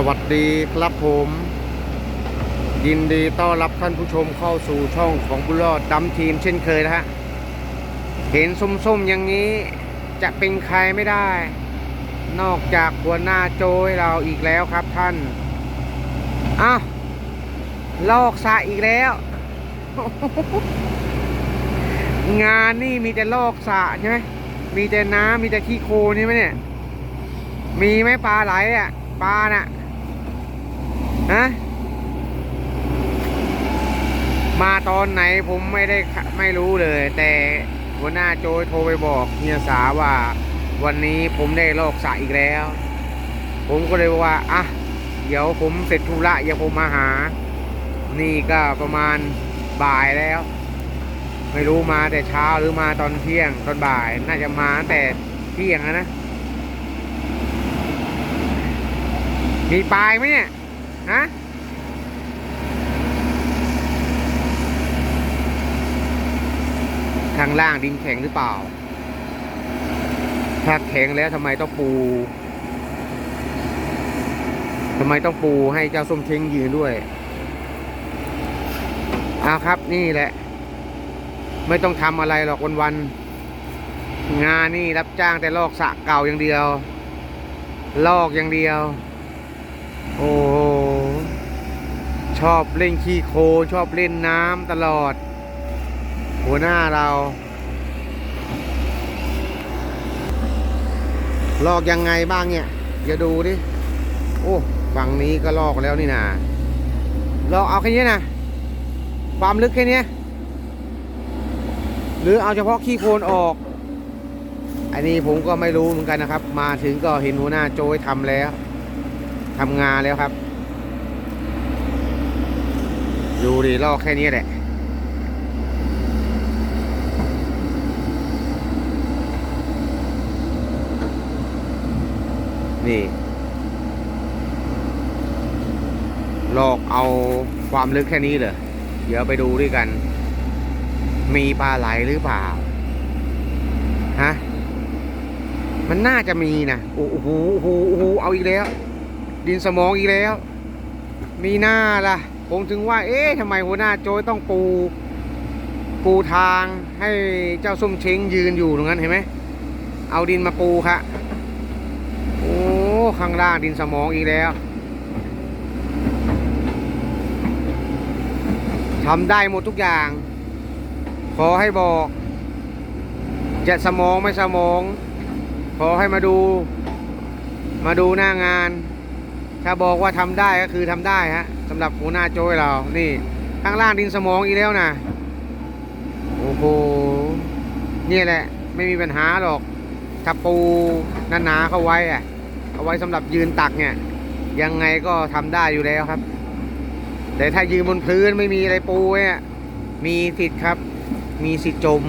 สวัสดีครับผม ยินดีต้อนรับท่านผู้ชมเข้าสู่ช่องของบุญรอดดำทีมเช่นเคยนะฮะ เห็นส้มๆอย่างนี้จะเป็นใครไม่ได้ นอกจากหัวหน้าโจยเราอีกแล้วครับท่านอ้าวลอกสะอีกแล้ว งานนี่มีแต่ลอกสะใช่ไหมมีแต่น้ำมีแต่ขี้โคลนใช่ไหมเนี่ย มีไหมปลาไหลอะปลาน่ะ ฮะมาตอนไหนผมไม่ได้ไม่รู้เลย แต่หัวหน้าโจยโทรไปบอกเฮียสาว่า วันนี้ผมได้ลอกสระอีกแล้ว ผมก็เลยบอกว่าอะเดี๋ยวผมเสร็จธุระเดี๋ยวผมมาหา นี่ก็ประมาณบ่ายแล้ว ไม่รู้มาแต่เช้าหรือมาตอนเที่ยงตอนบ่าย น่าจะมาแต่เที่ยงนะมีปลายไหมเนี่ย ฮะข้างล่างดินแข็งหรือเปล่า ถ้าแข็งแล้วทำไมต้องปูทำไมต้องปูให้เจ้าส้มเช้งยืนด้วยเอาครับนี่แหละ ไม่ต้องทำอะไรหรอกวันๆงานนี่รับจ้างแต่ลอกสะเก่าอย่างเดียว ลอกอย่างเดียว โอ้ ชอบเล่นขี้โคลนชอบเล่นน้ำตลอด หัวหน้าเรา ลอกยังไงบ้างเนี่ยอย่าดูดิ โอ้ฝั่งนี้ก็ลอกแล้วนี่นะลอกเอาแค่นี้นะความลึกแค่นี้หรือเอาเฉพาะขี้โคลนออก อันนี้ผมก็ไม่รู้เหมือนกันนะครับ มาถึงก็เห็นหัวหน้าโจยทำแล้วทำงานแล้วครับ ดูดิลอกแค่นี้แหละ นี่ ลอกเอาความลึกแค่นี้เลยเดี๋ยวไปดูด้วยกัน มีปลาไหลหรือเปล่า ฮะ มันน่าจะมีนะ โอ้โหโอ้โหโอ้โหเอาอีกแล้ว ดินสมองอีกแล้ว มีหน้าล่ะ ผมถึงว่า เอ๊ะทำไมหัวหน้าโจยต้องปู ปูทางให้เจ้าส้มเช้งยืนอยู่ตรงนั้นเห็นไหม เอาดินมาปูค่ะ โอ้ ข้างล่างดินสมองอีกแล้วทำได้หมดทุกอย่าง ขอให้บอก จะสมองไม่สมอง ขอให้มาดู มาดูหน้างาน ถ้าบอกว่าทำได้ก็คือทำได้ฮะสำหรับหัวหน้าโจ้ยเรา นี่ ข้างล่างดินสมองอีกแล้วนะโอ้โหนี่แหละ ไม่มีปัญหาหรอกถ้าปูหนาๆเข้าไว้อะเอาไว้สำหรับยืนตักเนี่ย ยังไงก็ทำได้อยู่แล้วครับ แต่ถ้ายืนบนพื้นไม่มีอะไรปูเนี่ยมีสิทธิ์ครับ มีสิทธิ์จม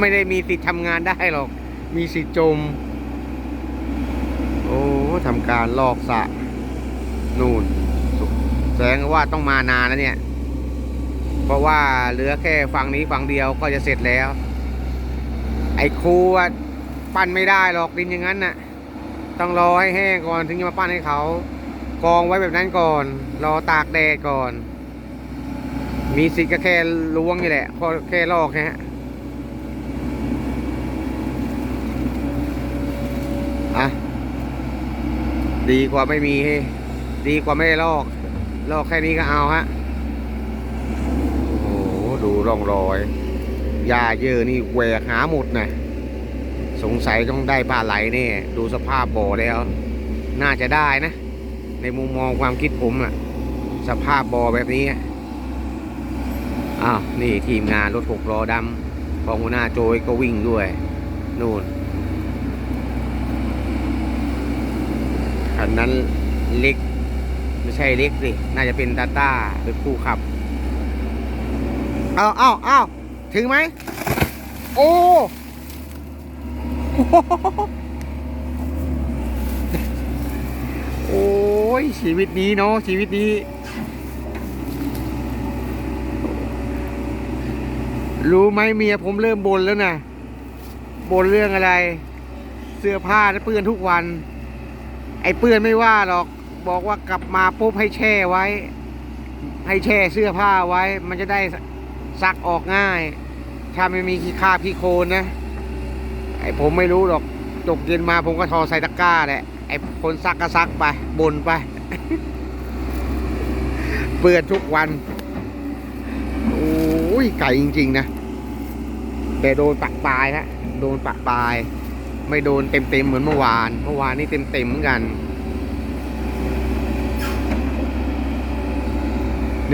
ไม่ได้มีสิทธิ์ทำงานได้หรอก มีสิทธิ์จม โอ้ทำการลอกสระ นู่นแสดงว่าต้องมานานแล้วเนี่ย เพราะว่าเหลือแค่ฝั่งนี้ฝั่งเดียวก็จะเสร็จแล้ว ไอ้ครูปั้นไม่ได้หรอกดินอย่างนั้นน่ะ ต้องรอให้แห้งก่อนถึงจะมาปั้นให้เขากองไว้แบบนั้นก่อน รอตากแดดก่อน มีสิทธิ์ก็แค่ล้วงนี่แหละพอแค่ลอกแค่ฮะอะดีกว่าไม่มีให้ ดีกว่าไม่ได้ลอก ลอกแค่นี้ก็เอาฮะ โอ้โห ดูร่องรอยหญ้าเยอะนี่แหวกหาหมดนะสงสัยต้องได้ปลาไหลแน่ดูสภาพบ่อแล้ว น่าจะได้นะ ในมุมมองความคิดผมอะสภาพบ่อแบบนี้อะอ้าวนี่ทีมงานรถหกล้อดำของหัวหน้าโจยก็วิ่งด้วย นู่นคันนั้นเล็ก ไม่ใช่เล็กสิ น่าจะเป็นตาต้าเป็นผู้ขับ เอาเอาเอาถึงไหม โอ้โอ้ยชีวิตนี้เนาะชีวิตนี้ รู้ไหมเมียผมเริ่มบ่นแล้วนะบ่นเรื่องอะไร เสื้อผ้าเปื้อนทุกวัน ไอ้เปื้อนไม่ว่าหรอก บอกว่ากลับมาปุ๊บให้แช่ไว้ ให้แช่เสื้อผ้าไว้ มันจะได้ซักออกง่าย ถ้าไม่มีขี้คราบขี้โคนนะ ไอผมไม่รู้หรอกตกเย็นมาผมก็ทอใส่ตะกร้าแหละไอคนซักก็ซักไปบนไปเปื้อนทุกวัน โอ้ยไก่จริง ๆ นะ แต่โดนปักปลายฮะโดนปักปลาย ไม่โดนเต็มๆเหมือนเมื่อวาน เมื่อวานนี่เต็มๆเหมือนกัน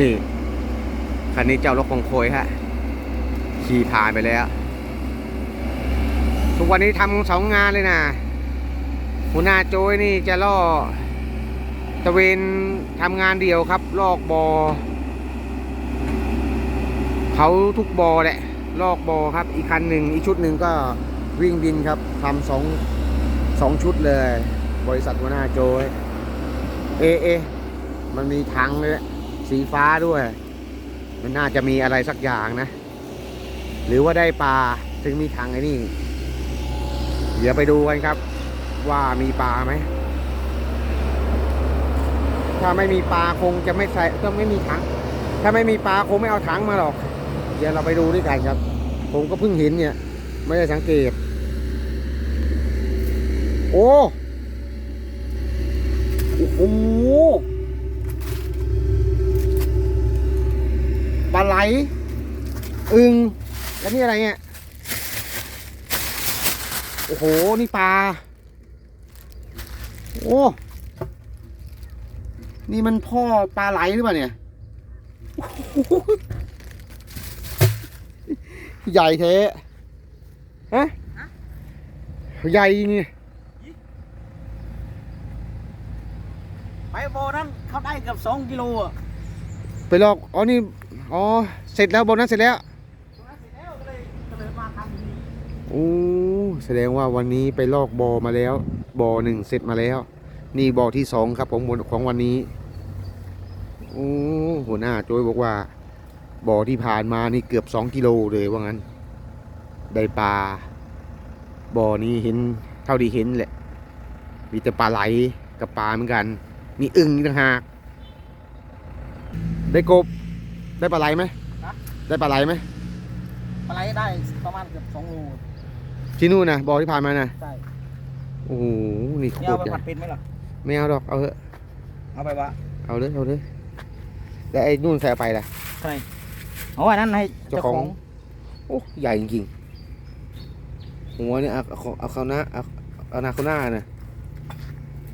นี่ คันนี้เจ้ารถของโคยฮะ ขี่ผ่านไปแล้ว ทุกวันนี้ทำสองงานเลยนะหัวหน้าโจยนี่จะล่อตะเวนทำงานเดียวครับ ลอกบอ เขาทุกบอแหละ ลอกบอครับ อีกคันหนึ่งอีกชุดหนึ่งก็วิ่งดินครับทำสองสองชุดเลย บริษัทหัวหน้าโจยเอเอมันมีถังเลย สีฟ้าด้วย มันน่าจะมีอะไรสักอย่างนะ หรือว่าได้ปลาถึงมีถังไอ้นี่ เดี๋ยวไปดูกันครับ ว่ามีปลาไหม ถ้าไม่มีปลาคงจะไม่ใส่ก็ไม่มีถัง ถ้าไม่มีปลาคงไม่เอาถังมาหรอก เดี๋ยวเราไปดูด้วยกันครับ ผมก็เพิ่งเห็นเนี่ย ไม่ได้สังเกต โอ้ โอ้โห ปลาไหล อึงแล้วนี่อะไรเนี่ย โอ้โห นี่ปลา โอ้ นี่มันพ่อปลาไหลหรือเปล่าเนี่ยโอ้โหใหญ่เทะฮะ ใหญ่นี่ไปโบนั้นเขาได้เกือบสองกิโลอะ ไปลอก อ๋อ นี่ อ๋อ เสร็จแล้วบนนั้นเสร็จแล้วตรงนั้นเสร็จแล้วโอ้แสดงว่าวันนี้ไปลอกบอมาแล้วบอหนึ่งเสร็จมาแล้ว นี่บอที่สองครับผมบนของวันนี้โอ้หัวหน้าโจ้ยบอกว่าบอที่ผ่านมานี่เกือบสองกิโลเลยว่างั้น ได้ปลาบอนี้เห็นเท่าที่เห็นแหละ มีแต่ปลาไหลกับปลาเหมือนกัน มีอึ่งอีกต่างหาก ได้กบ ได้ปลาไหลไหมได้ปลาไหลไหมปลาไหลได้ประมาณเกือบสองโลที่นู่นนะบอที่ผ่านมานะใช่โอ้โหนี่โคเนี่ยเอาตรไปใหญ่ผัดเป็นไหมล่ะไม่เอาดอกเอาเถอะเอาไปวะเอาเลยเอาเลยแล้วไอ้นู่นใส่ไปล่ะใช่เอาไว้นั้นให้เจ้าเจ้าขขออง งโอ้ใหญ่จริงๆหัวเนี่ยเอาเอาเอาเขาหน้าเอาเอาหน้าเขาหน้าน่ะ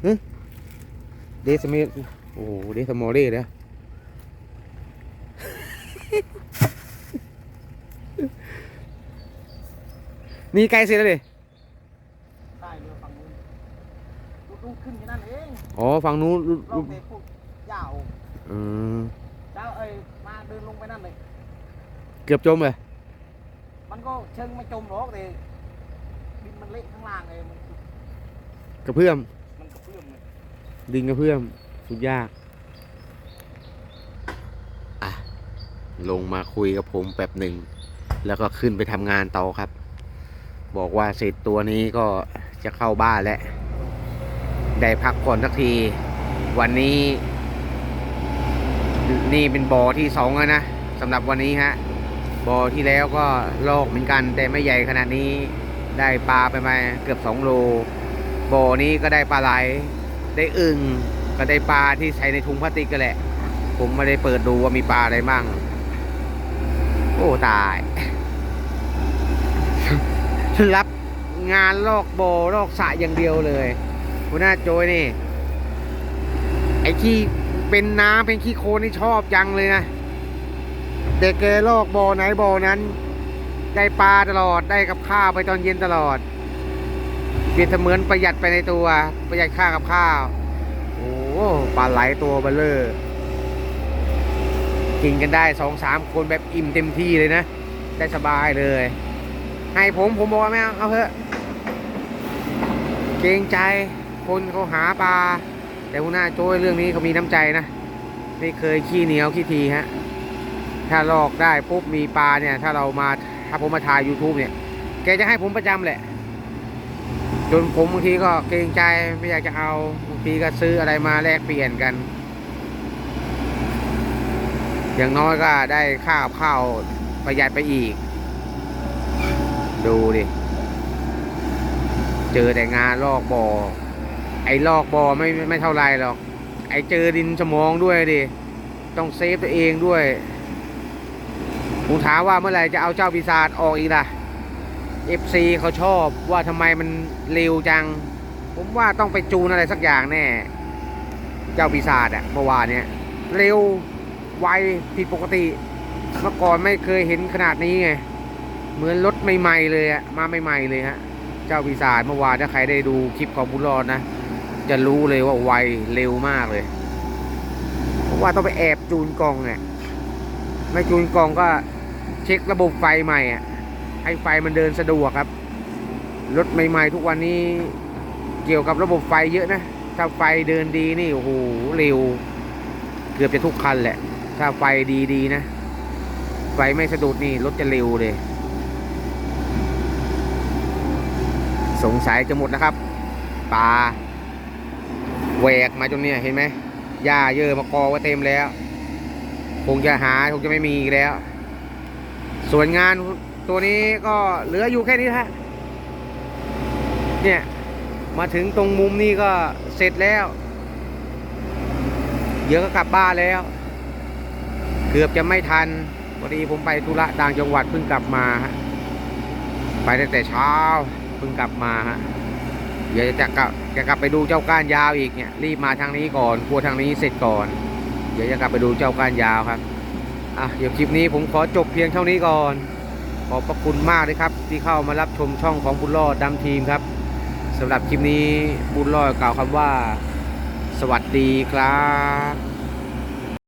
ฮึเดสเมโอ้โหเดสมอเล่แล้ว นี่ใกล้เสร็จแล้วดิได้เรือฝั่งนู้นลูกขึ้นแค่นั้นเองอ๋อฝั่งนู้นเราไปพวกหญ้าออกอืมเจ้าเอ้ยมาเดินลงไปนั่นเลย เกือบจมเลยมันก็เชิงไม่จมหรอกแต่ดินมันเละข้างล่างเลยมันกระเพื่อม มันกระเพื่อมเลยดินกระเพื่อมสุดยากอะลงมาคุยกับผมแป๊บหนึ่ง แล้วก็ขึ้นไปทำงานต่อครับ บอกว่าเสร็จตัวนี้ก็จะเข้าบ้านแล้ว ได้พักผ่อนสักที วันนี้ นี่เป็นบอที่สองแล้วนะสำหรับวันนี้ฮะบอที่แล้วก็โลกเหมือนกัน แต่ไม่ใหญ่ขนาดนี้ได้ปลาไปมาเกือบสองโลบอนี้ก็ได้ปลาไหล ได้อึ่งก็ได้ปลาที่ใส่ในถุงพลาสติกก็แหละ ผมไม่ได้เปิดดูว่ามีปลาอะไรบ้างโอ้ตาย รับงานลอกโบลอกสะอย่างเดียวเลยหัวหน้าโจยนี่ ไอ้ขี้เป็นน้ำเป็นขี้โคลนนี่ชอบจังเลยนะแต่แกลอกโบไหนโบนั้น ได้ปลาตลอดได้กับข้าวไปตอนเย็นตลอดเปรียบเสมือนประหยัดไปในตัวประหยัดค่ากับข้าว โอ้ปลาไหลตัวเบลเลอร์กินกันได้สองสามคนแบบอิ่มเต็มที่เลยนะ ได้สบายเลย ให้ผมผมบอกว่าไม่เอาเอาเถอะเกรงใจคนเขาหาปลา แต่หัวหน้าโจ้ยเรื่องนี้เขามีน้ำใจนะ ไม่เคยขี้เหนียวขี้ทีฮะ ถ้าลอกได้ปุ๊บมีปลาเนี่ย ถ้าเรามาถ้าผมมาถ่าย YouTube เนี่ย แกจะให้ผมประจำแหละ จนผมบางทีก็เกรงใจไม่อยากจะเอาบางทีก็ซื้ออะไรมาแลกเปลี่ยนกัน อย่างน้อยก็ได้ข้าวข้าวประหยัดไปอีก ดูดิเจอแต่งานลอกบอ่อไอ้ลอกบอ่อไม่ไม่ไม่เท่าไรหรอก ไอ้เจอดินสมองด้วยดิต้องเซฟตัวเองด้วยผมถามว่าเมื่อไหร่จะเอาเจ้าปีศาจออกอีกล่ะ FC เขาชอบว่าทำไมมันเร็วจัง ผมว่าต้องไปจูนอะไรสักอย่างแน่ เจ้าปีศาจอะเมื่อวานเนี้ยเร็วไวผิดปกติ เมื่อก่อนไม่เคยเห็นขนาดนี้ไง เหมือนรถใหม่ๆเลยอะมาใหม่ๆเลยฮะ เจ้าปีศาจเมื่อวานถ้าใครได้ดูคลิปของบุญรอดนะ จะรู้เลยว่าไวเร็วมากเลยผมว่าต้องไปแอบจูนกล่องเนี่ยไม่จูนกล่องก็เช็คระบบไฟใหม่อะให้ไฟมันเดินสะดวกครับ รถใหม่ๆ ทุกวันนี้เกี่ยวกับระบบไฟเยอะนะ ถ้าไฟเดินดีนี่โอ้โหเร็ว เกือบจะทุกคันแหละ ถ้าไฟดีๆนะ ไฟไม่สะดุดนี่รถจะเร็วเลย สงสัยจะหมดนะครับปลาแหวกมาจนเนี่ยเห็นไหมหญ้าเยอะมากอไว้เต็มแล้ว คงจะหาคงจะไม่มีอีกแล้ว ส่วนงานตัวนี้ก็เหลืออยู่แค่นี้ฮะเนี่ย มาถึงตรงมุมนี้ก็เสร็จแล้ว เดี๋ยวก็กลับบ้านแล้ว เกือบจะไม่ทันพอดีผมไปธุระต่างจังหวัดเพิ่งกลับมา ไปตั้งแต่เช้า พิ่งกลับมาฮะเดี๋ยวจะกลับจะกลับไปดูเจ้าก้านยาวอีกเนี่ยรีบมาทางนี้ก่อนกลัวทางนี้เสร็จก่อน เดี๋ยวจะกลับไปดูเจ้าก้านยาวครับอะเดี๋ยวคลิปนี้ผมขอจบเพียงเท่านี้ก่อน ขอบพระคุณมากเลยครับ ที่เข้ามารับชมช่องของบุญรอดดำทีมครับสำหรับคลิปนี้บุญรอดกล่าวคำว่า สวัสดีครับ